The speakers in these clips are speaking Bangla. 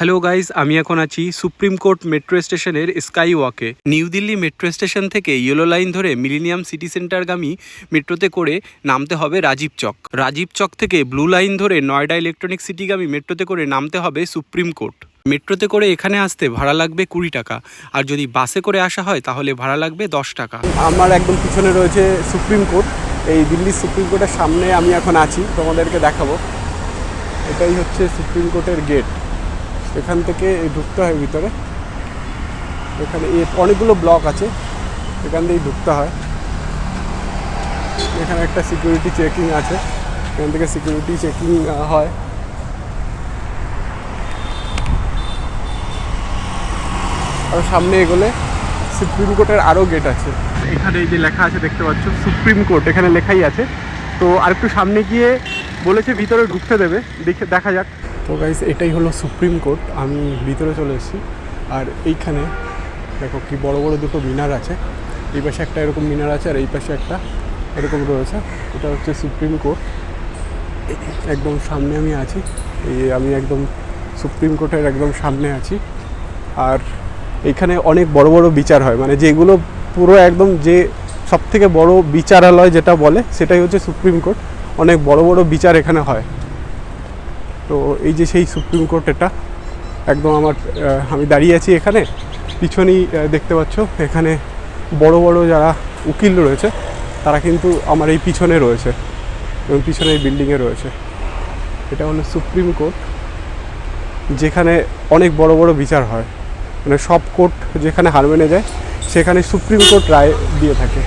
হ্যালো গাইজ আমি এখন আছি সুপ্রিম কোর্ট মেট্রো স্টেশনের স্কাই ওয়াকে নিউ দিল্লি মেট্রো স্টেশন থেকে ইয়েলো লাইন ধরে মিলিনিয়াম সিটি সেন্টারগামী মেট্রোতে করে নামতে হবে রাজীব চক। রাজীব চক থেকে ব্লু লাইন ধরে নয়ডা ইলেকট্রনিক সিটিগামী মেট্রোতে করে নামতে হবে সুপ্রিম কোর্ট মেট্রোতে করে এখানে আসতে ভাড়া লাগবে কুড়ি টাকা। আর যদি বাসে করে আসা হয়, তাহলে ভাড়া লাগবে দশ টাকা। আমার একদম পিছনে রয়েছে সুপ্রিম কোর্ট এই দিল্লির সুপ্রিম কোর্টের সামনে আমি এখন আছি। তোমাদেরকে দেখাবো। এটাই হচ্ছে সুপ্রিম কোর্টের গেট এখান থেকে ঢুকতে হয় ভিতরে। এখানে অনেকগুলো ব্লক আছে, এখান থেকেই ঢুকতে হয়। এখানে একটা সিকিউরিটি চেকিং আছে, এখান থেকে সিকিউরিটি চেকিং হয়। আর সামনে এগোলে সুপ্রিম কোর্টের আরও গেট আছে। এখানে যে লেখা আছে, দেখতে পাচ্ছ, সুপ্রিম কোর্ট, এখানে লেখাই আছে। তো আরেকটু সামনে গিয়ে বলেছে ভিতরে ঢুকতে দেবে, দেখে দেখা যাক। তো গাইস এটাই হলো সুপ্রিম কোর্ট আমি ভিতরে চলে এসেছি। আর এইখানে দেখো কি বড় বড় দুটো মিনার আছে। এই পাশে একটা এরকম মিনার আছে আর এই পাশে একটা এরকম রয়েছে। এটা হচ্ছে সুপ্রিম কোর্ট একদম সামনে আমি আছি। এই আমি একদম সুপ্রিম কোর্টের একদম সামনে আছি। আর এখানে অনেক বড় বড় বিচার হয়। মানে যেগুলো পুরো একদম যে সব থেকে বড় বিচারালয় যেটা বলে, সেটাই হচ্ছে সুপ্রিম কোর্ট অনেক বড় বড় বিচার এখানে হয়। তো এই যে সেই সুপ্রিম কোর্ট এটা, একদম আমার আমি দাঁড়িয়ে আছি এখানে। পিছনেই দেখতে পাচ্ছ, এখানে বড় বড় যারা উকিল রয়েছে, তারা কিন্তু আমার এই পিছনে রয়েছে এবং পিছনে এই বিল্ডিংয়ে রয়েছে। এটা হলো সুপ্রিম কোর্ট যেখানে অনেক বড় বড় বিচার হয়। মানে সব কোর্ট যেখানে হার মেনে যায়, সেখানে সুপ্রিম কোর্ট রায় দিয়ে থাকে।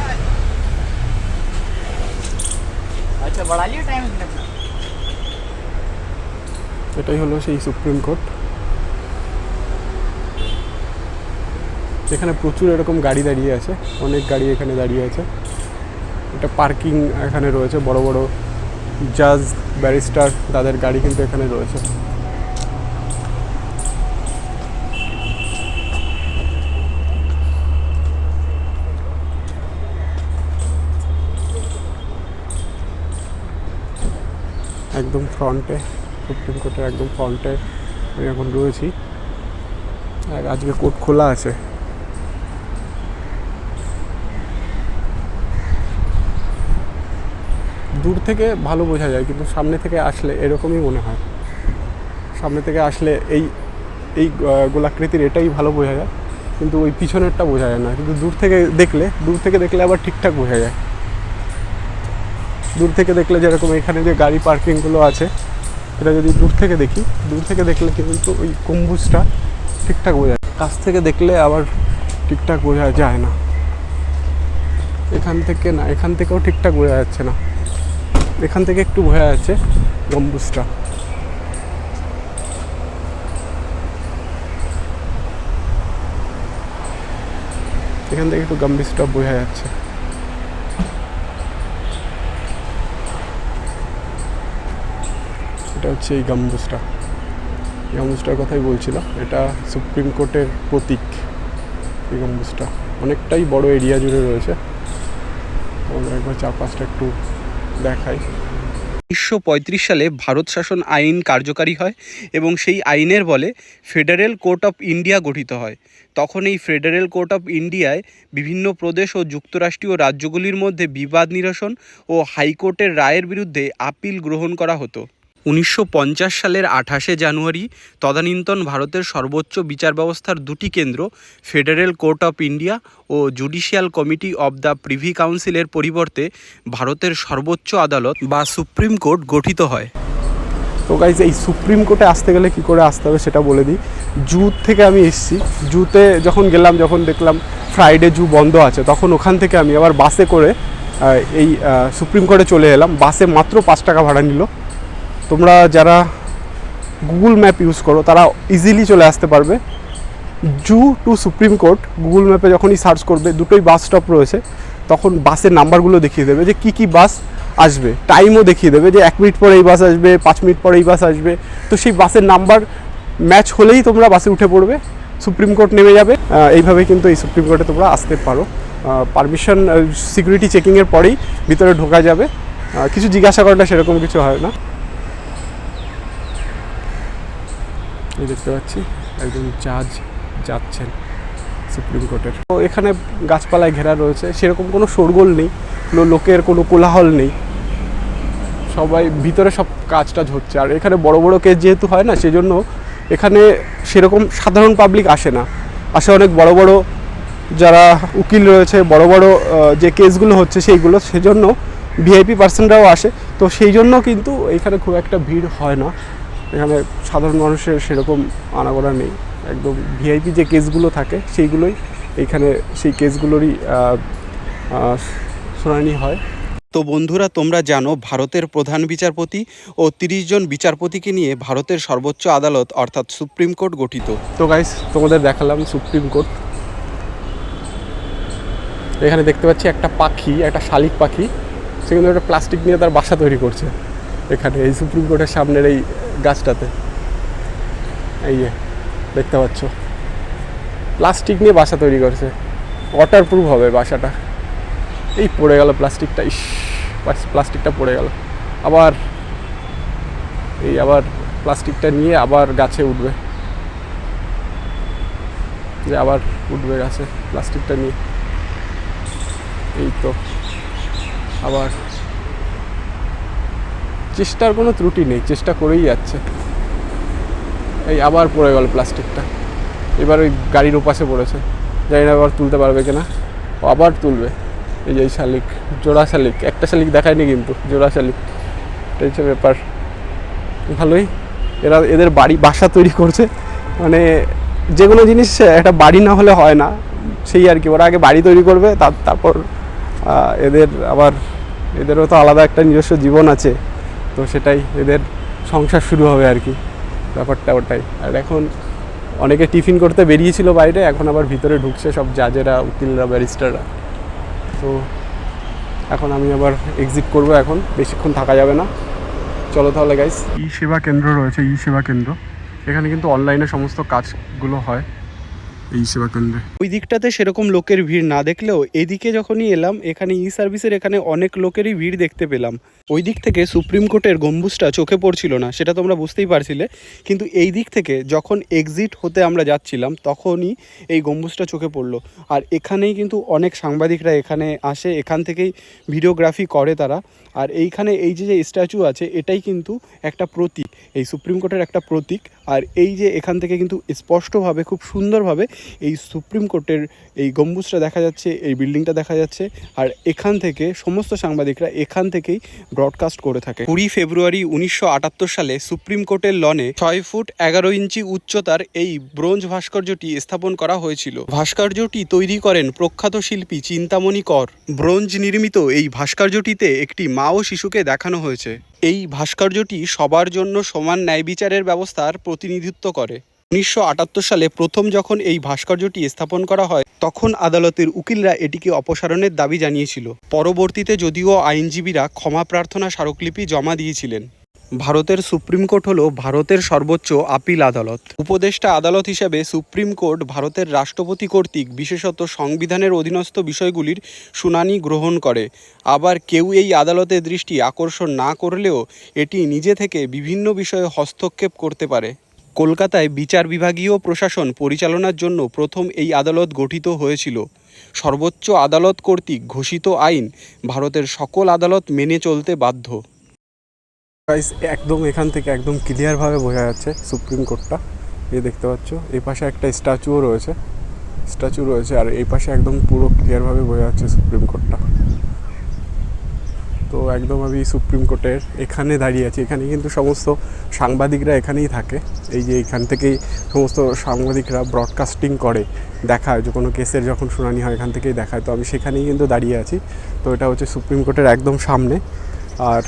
আচ্ছা এটাই হলো সেই সুপ্রিম কোর্ট। এখানে প্রচুর এরকম গাড়ি দাঁড়িয়ে আছে, অনেক গাড়ি এখানে দাঁড়িয়ে আছে। এটা পার্কিং এখানে রয়েছে, বড় বড় জাজ, ব্যারিস্টার, তাদের গাড়ি কিন্তু এখানে রয়েছে। একদম ফ্রন্টে সুপ্রিম কোর্টের একদম ফ্রন্টে আমি এখন রয়েছি। আর আজকে কোর্ট খোলা আছে। দূর থেকে ভালো বোঝা যায়, কিন্তু সামনে থেকে আসলে এরকমই মনে হয়। সামনে থেকে আসলে এই এই গোলাকৃতির এটাই ভালো বোঝা যায়, কিন্তু ওই পিছনেরটা বোঝা যায় না। কিন্তু দূর থেকে দেখলে, দূর থেকে দেখলে আবার ঠিকঠাক বোঝা যায়। দূর থেকে দেখলে যেরকম এখানে যে গাড়ি পার্কিংগুলো আছে এটা যদি দূর থেকে দেখি, দূর থেকে দেখলে কিন্তু ওই গম্বুজটা ঠিকঠাক বোঝা যায়। কাছ থেকে দেখলে আবার ঠিকঠাক বোঝা যায় না। এখান থেকে না, এখান থেকেও ঠিকঠাক বোঝা যাচ্ছে না। এখান থেকে একটু বোঝা যাচ্ছে গম্বুজটা। এখান থেকে একটু গম্বুজটা বোঝা যাচ্ছে। এটা হচ্ছে এই গম্বুজটা গম্বুজটার কথাই বলছিলাম, এটা সুপ্রিম কোর্টের প্রতীক এই গম্বুজটা অনেকটাই বড় এরিয়া জুড়ে রয়েছে। আমরা একবার চারপাশটা একটু দেখাই। উনিশশো পঁয়ত্রিশ সালে ভারত শাসন আইন কার্যকারী হয় এবং সেই আইনের বলে ফেডারেল কোর্ট অফ ইন্ডিয়া গঠিত হয়। তখন এই ফেডারেল কোর্ট অফ ইন্ডিয়ায় বিভিন্ন প্রদেশ ও যুক্তরাষ্ট্রীয় রাজ্যগুলির মধ্যে বিবাদ নিরসন ও হাইকোর্টের রায়ের বিরুদ্ধে আপিল গ্রহণ করা হতো। উনিশশো পঞ্চাশ সালের আঠাশে জানুয়ারি তদানীন্তন ভারতের সর্বোচ্চ বিচার ব্যবস্থার দুটি কেন্দ্র, federal court of India O judicial committee of the privy কাউন্সিলের পরিবর্তে ভারতের সর্বোচ্চ আদালত বা সুপ্রিম কোর্ট গঠিত হয়। তো গাইজ এই সুপ্রিম কোর্টে আসতে গেলে কি করে আসতে হবে সেটা বলে দিই। জু থেকে আমি এসেছি। জুতে যখন গেলাম, যখন দেখলাম ফ্রাইডে জু বন্ধ আছে, তখন ওখান থেকে আমি আবার বাসে করে এই সুপ্রিম কোর্টে চলে এলাম। বাসে মাত্র পাঁচ টাকা ভাড়া নিল। তোমরা যারা গুগল ম্যাপ ইউজ করো, তারা ইজিলি চলে আসতে পারবে। Zoo to supreme court Google ম্যাপে যখনই সার্চ করবে, দুটোই বাস স্টপ রয়েছে, তখন বাসের নাম্বারগুলো দেখিয়ে দেবে যে কী কী বাস আসবে। টাইমও দেখিয়ে দেবে যে এক মিনিট পরে এই বাস আসবে, পাঁচ মিনিট পরে এই বাস আসবে। তো সেই বাসের নাম্বার ম্যাচ হলেই তোমরা বাসে উঠে পড়বে সুপ্রিম কোর্ট নেমে যাবে। এইভাবে কিন্তু এই সুপ্রিম কোর্টে তোমরা আসতে পারো। পারমিশন সিকিউরিটি চেকিংয়ের পরেই ভিতরে ঢোকা যাবে। কিছু জিজ্ঞাসা করাটা সেরকম কিছু হয় না। এই দেখতে পাচ্ছি, একজন জাজ যাচ্ছেন সুপ্রিম কোর্টের। তো এখানে গাছপালায় ঘেরা রয়েছে, সেরকম কোনো শোরগোল নেই, কোনো লোকের কোনো কোলাহল নেই। সবাই, ভিতরে সব কাজ টাজ হচ্ছে, আর এখানে বড় বড় কেস যেহেতু হয় না, সেজন্য এখানে সেরকম সাধারণ পাবলিক আসে না। আসে অনেক বড় বড় যারা উকিল রয়েছে, বড় বড় যে কেসগুলো হচ্ছে সেইগুলো, সেজন্য ভিআইপি পার্সনরাও আসে। তো সেই জন্য কিন্তু এখানে খুব একটা ভিড় হয় না। এখানে সাধারণ মানুষের সেরকম আনাগোনা নেই। একদম ভিআইপি যে কেসগুলো থাকে সেইগুলোই এইখানে সেই কেসগুলোরই শুনানি হয়। তো বন্ধুরা তোমরা জানো ভারতের প্রধান বিচারপতি ও তিরিশ জন বিচারপতিকে নিয়ে ভারতের সর্বোচ্চ আদালত অর্থাৎ সুপ্রিম কোর্ট গঠিত। তো গাইস তোমাদের দেখালাম সুপ্রিম কোর্ট। এখানে দেখতে পাচ্ছি একটা পাখি একটা শালিক পাখি। সে কিন্তু একটা প্লাস্টিক নিয়ে তার বাসা তৈরি করছে। এখানে, এই সুপ্রিম কোর্টের সামনের এই গাছটাতে। এই যে, দেখতে পাচ্ছ। প্লাস্টিক নিয়ে বাসা তৈরি করছে। ওয়াটার প্রুফ হবে বাসাটা। এই পড়ে গেল প্লাস্টিকটা, ইস প্লাস্টিকটা পড়ে গেল। আবার, এই আবার প্লাস্টিকটা নিয়ে আবার গাছে উঠবে। যে আবার উঠবে গাছে প্লাস্টিকটা নিয়ে। এই তো, আবার চেষ্টার কোনো ত্রুটি নেই, চেষ্টা করেই যাচ্ছে। এই আবার পড়ে গেল প্লাস্টিকটা। এবার ওই গাড়ির ওপাশে পড়েছে। জানি না আবার তুলতে পারবে কিনা। আবার তুলবে। এই যে শালিক, জোড়া শালিক। একটা শালিক দেখায়নি কিন্তু, জোড়া শালিক। এটা হচ্ছে ব্যাপার। ভালোই। এরা এদের বাড়ি, বাসা তৈরি করছে। মানে যে কোনো জিনিস, একটা বাড়ি না হলে হয় না। সেই আর কি। ওরা আগে বাড়ি তৈরি করবে, তার, তারপর এদের আবার, এদেরও তো আলাদা একটা নিজস্ব জীবন আছে। তো সেটাই এদের সংসার শুরু হবে আর কি, ব্যাপারটা ওটাই। আর এখন অনেকে টিফিন করতে বেরিয়েছিল বাইরে, এখন আবার ভিতরে ঢুকছে সব জাজেরা উকিলরা, ব্যারিস্টাররা। তো এখন আমি আবার এক্সিট করব এখন, বেশিক্ষণ থাকা যাবে না। চলো তাহলে গাইস ই সেবা কেন্দ্র রয়েছে, ই সেবা কেন্দ্র। এখানে কিন্তু অনলাইনে সমস্ত কাজগুলো হয়। এই সেবা কেন্দ্রে। ওই দিকটাতে সেরকম লোকের ভিড় না দেখলেও এদিকে যখনই এলাম, এখানে ই সার্ভিসের এখানে অনেক লোকেরই ভিড় দেখতে পেলাম। ওই দিক থেকে সুপ্রিম কোর্টের গম্বুজটা চোখে পড়ছিল না, সেটা তোমরা বুঝতেই পারছিলে। কিন্তু এই দিক থেকে যখন এক্সিট হতে আমরা যাচ্ছিলাম, তখনই এই গম্বুজটা চোখে পড়ল। আর এখানেই কিন্তু অনেক সাংবাদিকরা এখানে আসে, এখান থেকেই ভিডিওগ্রাফি করে তারা। আর এইখানে এই যে যে স্ট্যাচু আছে, এটাই কিন্তু একটা প্রতীক। এই সুপ্রিম কোর্টের একটা প্রতীক। আর এই যে, এখান থেকে কিন্তু স্পষ্টভাবে, খুব সুন্দরভাবে এই সুপ্রিম কোর্টের এই গম্বুজটা দেখা যাচ্ছে, এই বিল্ডিংটা দেখা যাচ্ছে, আর এখান থেকে সমস্ত সাংবাদিকরা এখান থেকেই ব্রডকাস্ট করে থাকে। কুড়ি ফেব্রুয়ারি উনিশশো আটাত্তর সালে সুপ্রিম কোর্টের লনে ছয় ফুট এগারো ইঞ্চি উচ্চতার এই ব্রোঞ্জ ভাস্কর্যটি স্থাপন করা হয়েছিল। ভাস্কর্যটি তৈরি করেন প্রখ্যাত শিল্পী চিন্তামণি কর। ব্রোঞ্জ নির্মিত এই ভাস্কর্যটিতে একটি মা ও শিশুকে দেখানো হয়েছে। এই ভাস্কর্যটি সবার জন্য সমান ন্যায় বিচারের ব্যবস্থার প্রতিনিধিত্ব করে। উনিশশো আটাত্তর সালে প্রথম যখন এই ভাস্কর্যটি স্থাপন করা হয়, তখন আদালতের উকিলরা এটিকে অপসারণের দাবি জানিয়েছিল। পরবর্তীতে যদিও আইনজীবীরা ক্ষমা প্রার্থনা স্মারকলিপি জমা দিয়েছিলেন। ভারতের সুপ্রিম কোর্ট হল ভারতের সর্বোচ্চ আপিল আদালত। উপদেষ্টা আদালত হিসেবে সুপ্রিম কোর্ট ভারতের রাষ্ট্রপতি কর্তৃক বিশেষত সংবিধানের অধীনস্থ বিষয়গুলির শুনানি গ্রহণ করে। আবার কেউ এই আদালতের দৃষ্টি আকর্ষণ না করলেও এটি নিজে থেকে বিভিন্ন বিষয়ে হস্তক্ষেপ করতে পারে। কলকাতায় বিচার বিভাগীয় প্রশাসন পরিচালনার জন্য প্রথম এই আদালত গঠিত হয়েছিল। সর্বোচ্চ আদালত কর্তৃক ঘোষিত আইন ভারতের সকল আদালত মেনে চলতে বাধ্য। একদম এখান থেকে একদম ক্লিয়ারভাবে বোঝা যাচ্ছে সুপ্রিম কোর্টটা এ দেখতে পাচ্ছ, এই পাশে একটা স্ট্যাচুও রয়েছে। স্ট্যাচু রয়েছে আর এই পাশে একদম পুরো ক্লিয়ারভাবে বোঝা যাচ্ছে সুপ্রিম কোর্টটা তো একদম আমি সুপ্রিম কোর্টের এখানে দাঁড়িয়ে আছি। এখানে কিন্তু সমস্ত সাংবাদিকরা এখানেই থাকে। এই যে এখান থেকেই সমস্ত সাংবাদিকরা ব্রডকাস্টিং করে, দেখায়। যে কোনো কেসের যখন শুনানি হয়, এখান থেকেই দেখায়। তো আমি সেখানেই কিন্তু দাঁড়িয়ে আছি। তো এটা হচ্ছে সুপ্রিম কোর্টের একদম সামনে। আর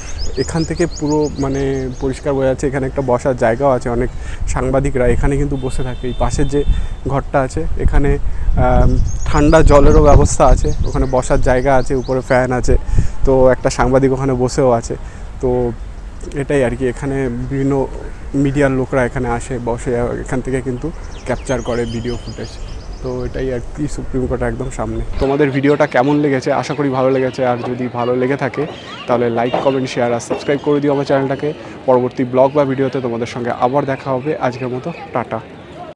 এখান থেকে পুরো মানে পরিষ্কার বোঝা যাচ্ছে, এখানে একটা বসার জায়গাও আছে, অনেক সাংবাদিকরা এখানে কিন্তু বসে থাকে। এই পাশের যে ঘরটা আছে, এখানে ঠান্ডা জলেরও ব্যবস্থা আছে, ওখানে বসার জায়গা আছে, উপরে ফ্যান আছে, তো একটা সাংবাদিক ওখানে বসেও আছে। তো এটাই আর কি, এখানে বিভিন্ন মিডিয়ার লোকরা এখানে আসে, বসে, এখান থেকে কিন্তু ক্যাপচার করে ভিডিও ফুটেজ তো এটাই আর কি সুপ্রিম কোর্টের একদম সামনে। তোমাদের ভিডিওটা কেমন লেগেছে? আশা করি ভালো লেগেছে। আর যদি ভালো লেগে থাকে, তাহলে লাইক কমেন্ট শেয়ার আর সাবস্ক্রাইব করে দিও আমার চ্যানেলটাকে। পরবর্তী ব্লগ বা ভিডিওতে তোমাদের সঙ্গে আবার দেখা হবে। আজকের মতো, টাটা।